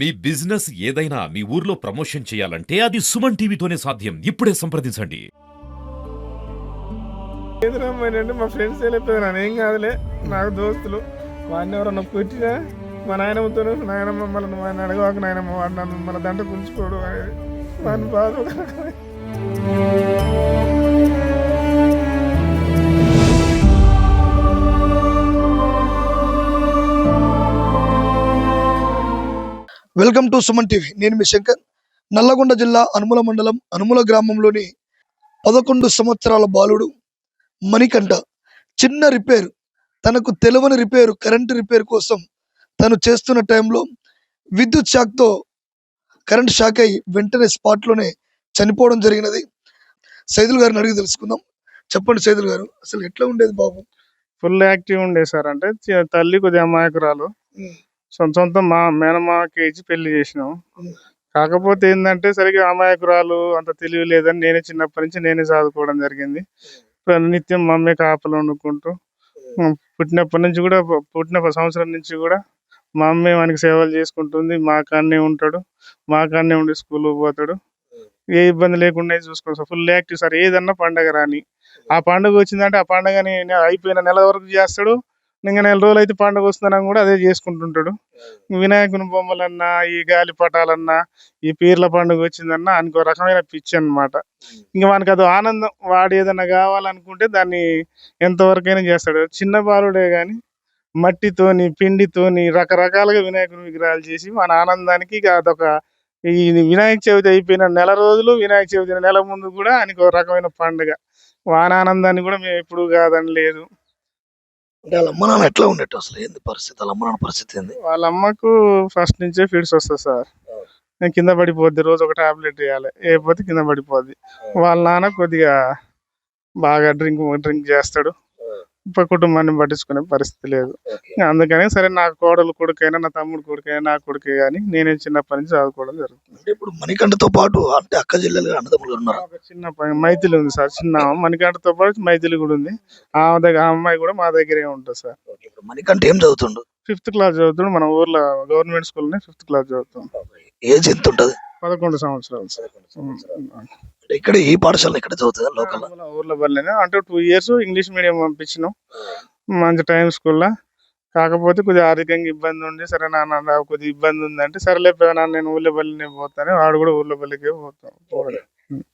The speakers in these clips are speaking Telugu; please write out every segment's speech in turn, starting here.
మీ బిజినెస్ ఏదైనా మీ ఊర్లో ప్రమోషన్ చేయాలంటే అది సుమన్ టీవీతోనే సాధ్యం. ఇప్పుడే సంప్రదించండి. ఎదురమ్మాయినంటే మా ఫ్రెండ్స్ వెళ్ళిపోయారు ఏం కాదులే. నాకు దోస్తులు. వాడిని ఎవరన్నా పుట్టినా మా నాయనమ్మతో నాయనమ్మ మమ్మల్ని వాడిని అడగవాక నాయనమ్మ వాడు నన్ను మన దంట గుంచుకోడు అనేది వాడిని బాధ. Welcome to Suman TV. నేను మీ శంకర్. నల్లగొండ జిల్లా అనుముల మండలం అనుముల గ్రామంలోని పదకొండు సంవత్సరాల బాలుడు మణికంఠ చిన్న రిపేర్ తనకు తెలియని రిపేరు కరెంటు రిపేర్ కోసం తను చేస్తున్న టైంలో విద్యుత్ షాక్తో కరెంట్ షాక్ అయి వెంటనే స్పాట్లోనే చనిపోవడం జరిగినది. సైదుల్ గారిని అడిగి తెలుసుకుందాం. చెప్పండి సైదుల్ గారు అసలు ఎట్లా ఉండేది బాబు? ఫుల్ యాక్టివ్ ఉండే సార్ అంటే తల్లి కొద్దిగా అమాయకురాలు. సొంత మా మేనమాకి ఇచ్చి పెళ్ళి చేసినాం. కాకపోతే ఏంటంటే సరిగ్గా అమాయకురాలు అంత తెలివి లేదని నేనే చిన్నప్పటి నుంచి నేనే చదువుకోవడం జరిగింది. నిత్యం మమ్మీ కాపలు వండుకుంటూ పుట్టినప్పటి నుంచి కూడా పుట్టిన సంవత్సరం నుంచి కూడా మా అమ్మే మనకి సేవలు చేసుకుంటుంది. మా కాడనే ఉంటాడు. మా కాడనే ఉండి స్కూల్కి పోతాడు. ఏ ఇబ్బంది లేకుండా చూసుకోవచ్చు ఫుల్ యాక్టివ్ సార్. ఏదన్నా పండగ రాని. ఆ పండుగ వచ్చిందంటే ఆ పండగని అయిపోయిన నెల వరకు చేస్తాడు. ఇంకా నెల రోజులు అయితే పండుగ వస్తుందని కూడా అదే చేసుకుంటుంటాడు. వినాయకుని బొమ్మలన్నా ఈ గాలి పటాలన్నా ఈ పీర్ల పండుగ వచ్చిందన్నా ఒక రకమైన పిచ్చి అన్నమాట. ఇంకా మనకు అది ఆనందం వాడు ఏదన్నా కావాలనుకుంటే దాన్ని ఎంతవరకైనా చేస్తాడు. చిన్న బాలుడే కానీ మట్టితోని పిండితోని రకరకాలుగా వినాయకుని విగ్రహాలు చేసి మన ఆనందానికి అదొక ఈ వినాయక చవితి అయిపోయిన నెల రోజులు వినాయక చవితి నెల ముందు కూడా ఆయనకు రకమైన పండుగ. వాన ఆనందాన్ని కూడా మేము ఎప్పుడు కాదని లేదు అంటే వాళ్ళ అమ్మ నాన్న ఎట్లా ఉండేట్టు అసలు? ఏంది పరిస్థితి? వాళ్ళ అమ్మ నాన్న పరిస్థితి ఏంది? వాళ్ళ అమ్మకు ఫస్ట్ నుంచే ఫిట్స్ వస్తుంది సార్. నేను కింద పడిపోద్ది రోజు ఒక టాబ్లెట్ వేయాలి వేయకపోతే కింద పడిపోద్ది. వాళ్ళ నాన్న కొద్దిగా బాగా డ్రింక్ డ్రింక్ చేస్తాడు. కుటుంబాన్ని పట్టించుకునే పరిస్థితి లేదు. అందుకని సరే నా కోడలు కొడుకైనా నా తమ్ముడు కొడుకైనా నా కొడుకే కానీ నేనే చిన్నప్పటి నుంచి చదువుకోవడం జరుగుతుంది. అంటే ఇప్పుడు మణికంఠతో పాటు అంటే అక్క అన్నదమ్ములు ఉన్నారు? ఒక చిన్న ప- మైథిలి ఉంది సార్ చిన్న ఆమె. మణికంఠతో పాటు మైథిలి కూడా ఉంది. ఆమె దగ్గర ఆ అమ్మాయి కూడా మా దగ్గరే ఉంటుంది సార్. ఇప్పుడు మణికంఠ ఏం చదువుతుండు? ఫిఫ్త్ క్లాస్ చదువుతాడు. మన ఊర్లో గవర్నమెంట్ స్కూల్నే ఫిఫ్త్ క్లాస్ చదువుతాం ఏజ్ ఎంత ఉంటది? పదకొండు సంవత్సరాలు సార్. ఇక్కడ ఈ పాఠశాల ఇక్కడ చదువుతుంది లోకల్? ఊర్లో బడిలోనే అంటే టూ ఇయర్స్ ఇంగ్లీష్ మీడియం పంపించినాం. మంచి టైం స్కూల్లో కాకపోతే కొద్దిగా ఆర్థికంగా ఇబ్బంది ఉంది. సరే నాన్న నాకు కొద్దిగా ఇబ్బంది ఉందంటే సరేలే నాన్న నేను ఊర్లో బల్లినే పోతాను. వాడు కూడా ఊర్లో బల్లికే పోతాం. పోవడం.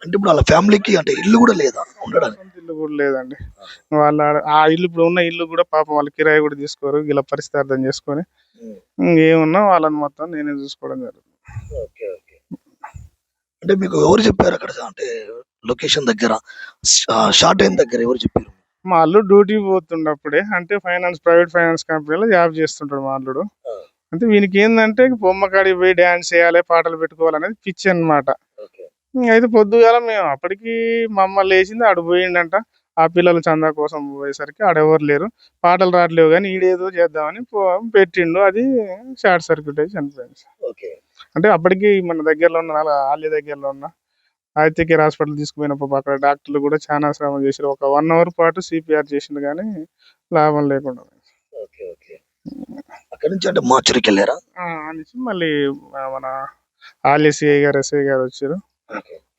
అంటే ఇప్పుడు వాళ్ళ ఫ్యామిలీకి అంటే ఇల్లు కూడా లేదా ఉండడానికి? ఇల్లు కూడా లేదండి. వాళ్ళ ఆ ఇల్లు ఇప్పుడు ఉన్న ఇల్లు కూడా పాపం వాళ్ళ కిరాయి కూడా తీసుకోరు. ఇలా పరిస్థితి అర్థం చేసుకొని ఇంకేమున్నా వాళ్ళని మొత్తం నేనే చూసుకోవడం జరుగుతుంది. అంటే మీకు ఎవరు చెప్పారు అక్కడ? అంటే లొకేషన్ దగ్గర షార్ట్ అయిన దగ్గర ఎవరు చెప్పారు? మా అల్లుడు డ్యూటీ పోతుండప్పుడే అంటే ఫైనాన్స్ ప్రైవేట్ ఫైనాన్స్ కంపెనీలో జాబ్ చేస్తుంటాడు మా అల్లుడు. అంటే వీనికి ఏంటంటే బొమ్మ కాడికి పోయి డ్యాన్స్ చేయాలి పాటలు పెట్టుకోవాలనేది పిచ్చి అన్నమాట. అయితే పొద్దుగాల మేము అప్పటికి మమ్మల్ని లేచింది ఆడు పోయిండంట. ఆ పిల్లలు చందా కోసం పోయేసరికి ఆడెవరు లేరు. పాటలు రావట్లేవు కానీ ఈడేదో చేద్దామని పో- పెట్టిండు. అది షార్ట్ సర్క్యూట్ అయి చనిపోయింది అంటే అప్పటికి మన దగ్గరలో ఉన్న ఆలయ దగ్గరలో ఉన్న ఆదిత్య కేర్ హాస్పిటల్ తీసుకుపోయినప్పుడు అక్కడ డాక్టర్లు కూడా చాలా శ్రమ చేశారు. ఒక వన్ అవర్ పాటు సిపిఆర్ చేసిండు కానీ లాభం లేకుండా. అక్కడ నుంచి అంటే మార్చురికి వెళ్ళారా? అనేసి మళ్ళీ మన ఆలయ సిఐ గారు ఎస్ఐ గారు వచ్చారు.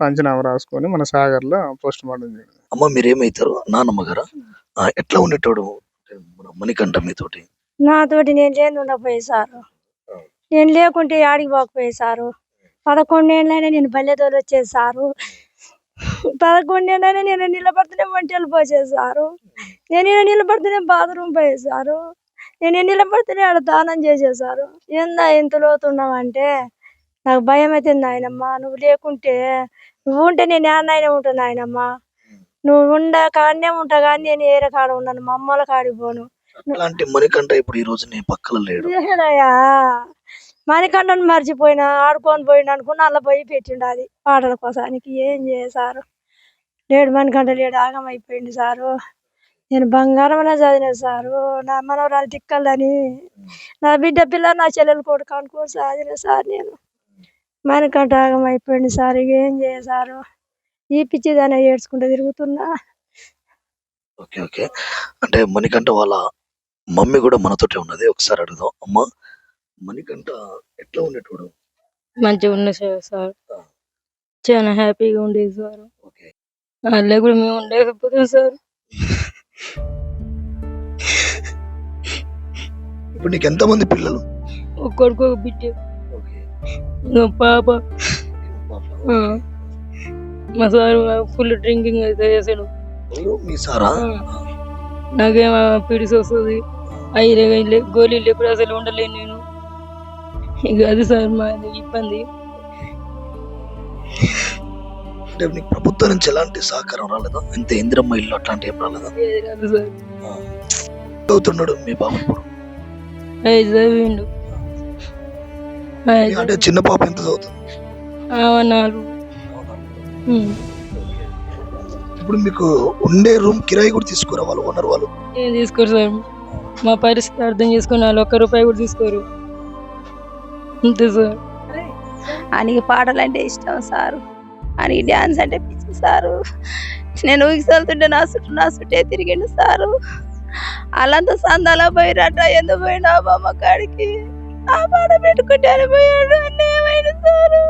పంచనామా రాసుకొని మన సాగర్లో పోస్ట్ మార్టం చేయడం అమ్మ మీరు ఏమైతారు నాన్నమ్మ గారా ఎట్లా ఉండేటోడు? మన మణికంఠ మీతోటి. నాతోటి నేను ఉండకపోయే సారు. నేను లేకుంటే ఆడికి పోకపోయే సారు? పదకొండేళ్ళైనా నేను బల్లెదోలు వచ్చేది సారు. పదకొండేళ్ళైనా నేను నిలబడుతూనే వంటలు పోసేది సారు. నేను నిలబడుతూనే బాత్రూమ్ పోయేది సారు. నేను నిలబడుతూనే ఆడ దానం చేసేసారు ఏందా ఇంత లోతున్నావంటే నాకు భయం అవుతుంది నాయనమ్మ. నువ్వు లేకుంటే నువ్వు ఉంటే నేను ఏడనైనా ఉంటాను నాయనమ్మ. నువ్వు ఉండ కాడనే ఉంటా కానీ నేను ఏరే కాడ ఉన్నాను. మా అమ్మల కాడికి పోను. ఇప్పుడు ఈ రోజు నీ పక్కన లేడు. మణికంఠను మర్చిపోయినా ఆడుకొని పోయిన అనుకున్న అలా పోయి పెట్టిండు అది పాటల కోసానికి ఏం చేశారు లేడు మణికంఠ లేడు ఆగం అయిపోయింది సారు. నేను బంగారమనే చదివిన సారు. నా మనవరాలు తిక్కలని నా బిడ్డ పిల్ల నా చెల్లెలు కొడుకు అనుకో చదివిన సార్ నేను. మణికంఠ ఆగం అయిపోయింది సార్. ఏం చేశారు ఈ పిచ్చిదాన్ని ఏడ్చుకుంటూ తిరుగుతున్నా. Okay okay. అంటే మణికంఠ వాళ్ళ మమ్మీ కూడా మనతోటే ఉన్నది. ఒకసారి అడుగుదాం. అమ్మ మణికంఠ ఎట్లా ఉండేటోడు మంచిగా ఉన్న సార్ చాలా హ్యాపీగా ఉండేది సార్. ఓకే. అలా కూడా మేము ఉండలేకపోతాం సార్. ఇప్పుడు నీకు ఎంతమంది పిల్లలు? ఒక్కడికి ఒక బిడ్డ. ఓకే. ఇంకా పాప. ఆ. మా సార్ ఫుల్ డ్రింకింగ్ అయితే చేసాడు ఎవరు? మీ సారా? నాకేమో పిడిసి వస్తుంది. అయ్యి గోళీలు ఎప్పుడు అసలు ఉండలేను నేను. ఇక అది సార్ మా ఇబ్బంది. అంటే నీకు ప్రభుత్వం నుంచి ఎలాంటి సహకారం రాలేదా? ఇంత ఇందిరమ్మ ఇల్లు అట్లాంటి ఏం రాలేదా? ఏది కాదు సార్. చదువుతున్నాడు మీ బాబు ఇప్పుడు ఐదు చదివిండు. ఐదు అంటే చిన్న పాప ఎంత చదువుతుంది? ఆమె నాలుగు. ఉమ్. ఇప్పుడు మీకు ఉండే రూమ్ కిరాయి కూడా తీసుకోరా వాళ్ళు ఓనర్ వాళ్ళు? ఏం తీసుకోరు సార్. మా పరిస్థితి అర్థం చేసుకుని వాళ్ళు ఒక్క రూపాయి కూడా తీసుకోరు. అంతే సార్. ఆయనకి పాటలు అంటే ఇష్టం సారు. ఆయనకి డ్యాన్స్ అంటే పిచ్చి సారు. నేను ఊగిసలుతుంటే నా చుట్టూ నా చుట్టే తిరిగిండు సారు. వాళ్ళంతా సందాలో పోయిరట ఎందుకు పోయినా బామ్మ కాడికి? ఆ పాట పెట్టుకుంటే అని పోయాడు అన్నీ సారు?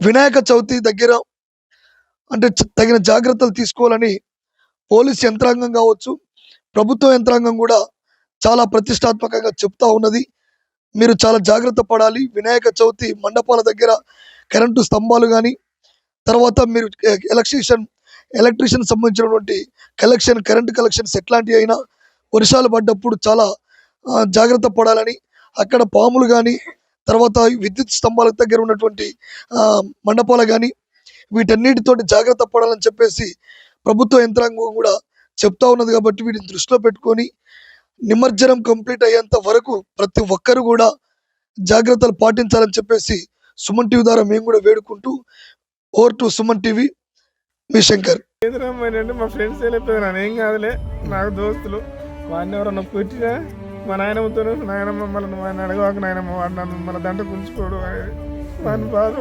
వినాయక చవితి దగ్గర అంటే తగిన జాగ్రత్తలు తీసుకోవాలని పోలీస్ యంత్రాంగం కావచ్చు ప్రభుత్వ యంత్రాంగం కూడా చాలా ప్రతిష్టాత్మకంగా చెప్తా ఉన్నది. మీరు చాలా జాగ్రత్త పడాలి. వినాయక చవితి మండపాల దగ్గర కరెంటు స్తంభాలు కానీ తర్వాత మీరు ఎలక్ట్రీషియన్ ఎలక్ట్రీషియన్ సంబంధించినటువంటి కలెక్షన్ కరెంటు కలెక్షన్స్ ఎట్లాంటివి అయినా వర్షాలు పడ్డప్పుడు చాలా జాగ్రత్త పడాలని అక్కడ పాములు కానీ తర్వాత విద్యుత్ స్తంభాల దగ్గర ఉన్నటువంటి మండపాలు కానీ వీటన్నిటితోటి జాగ్రత్త పడాలని చెప్పేసి ప్రభుత్వ యంత్రాంగం కూడా చెప్తా ఉన్నది కాబట్టి వీటిని దృష్టిలో పెట్టుకొని నిమజ్జనం కంప్లీట్ అయ్యేంత వరకు ప్రతి ఒక్కరు కూడా జాగ్రత్తలు పాటించాలని చెప్పేసి సుమన్ టీవీ ద్వారా మేము కూడా వేడుకుంటూ ఓవర్ టు సుమన్ టీవీ మీ శంకర్. మా ఫ్రెండ్స్ వెళ్ళిపోయారు ఏం కాదులే నాకు దోస్తులు వాడిని ఎవరన్నా కొట్టినా మా నాయనమ్మతో నాయనమ్మ మళ్ళీ నువ్వు ఆయన అడగవాక నాయనమ్మ వాడు నన్ను మన దంట గుంచుకోడు అనేది. వాడిని బాధ